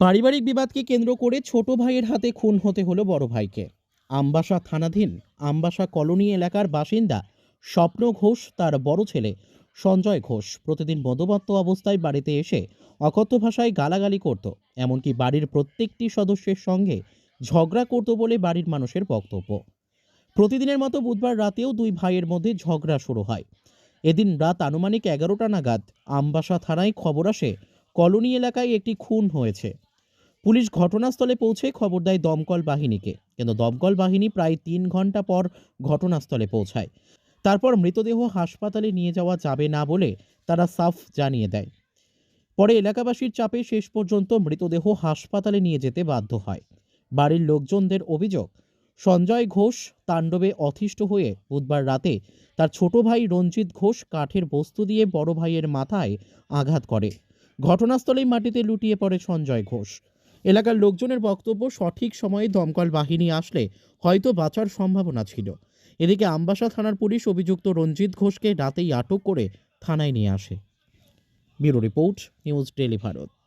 পারিবারিক বিবাদকে কেন্দ্র করে ছোট ভাইয়ের হাতে খুন হতে হলো বড় ভাইকে। আমবাসা থানাধীন আমবাসা কলোনি এলাকার বাসিন্দা স্বপ্ন ঘোষ, তার বড় ছেলে সঞ্জয় ঘোষ প্রতিদিন মদমত্ত অবস্থায় বাড়িতে এসে অকথ্য ভাষায় গালাগালি করত, এমনকি বাড়ির প্রত্যেকটি সদস্যের সঙ্গে ঝগড়া করত বলে বাড়ির মানুষের বক্তব্য। প্রতিদিনের মতো বুধবার রাতেও দুই ভাইয়ের মধ্যে ঝগড়া শুরু হয়। এদিন রাত আনুমানিক এগারোটা নাগাদ আমবাসা থানায় খবর আসে, কলোনি এলাকায় একটি খুন হয়েছে। পুলিশ ঘটনাস্থলে পৌঁছে খবর দেয় দমকল বাহিনীকে। কিন্তু দমকল বাহিনী প্রায় তিন ঘণ্টা পর ঘটনাস্থলে পৌঁছায়। তারপর মৃতদেহ হাসপাতালে নিয়ে যাওয়া যাবে না বলে তারা সাফ জানিয়ে দেয়। পরে এলাকাবাসীর চাপে শেষ পর্যন্ত মৃতদেহ হাসপাতালে নিয়ে যেতে বাধ্য হয়। বাড়ির লোকজনদের অভিযোগ, সঞ্জয় ঘোষ তাণ্ডবে অতিষ্ঠ হয়ে বুধবার রাতে তার ছোট ভাই রঞ্জিত ঘোষ কাঠের বস্তু দিয়ে বড় ভাইয়ের মাথায় আঘাত করে। ঘটনাস্থলেই মাটিতে লুটিয়ে পড়ে সঞ্জয় ঘোষ। এলাকার লোকজনের বক্তব্য সঠিক সময়ে দমকল বাহিনী আসলে হয়তো বাঁচার সম্ভাবনা ছিল। এদিকে আমবাসা থানার পুলিশ অভিযুক্ত রঞ্জিত ঘোষকে রাতেই আটক করে থানায় নিয়ে আসে। Bureau report, news daily Bharat.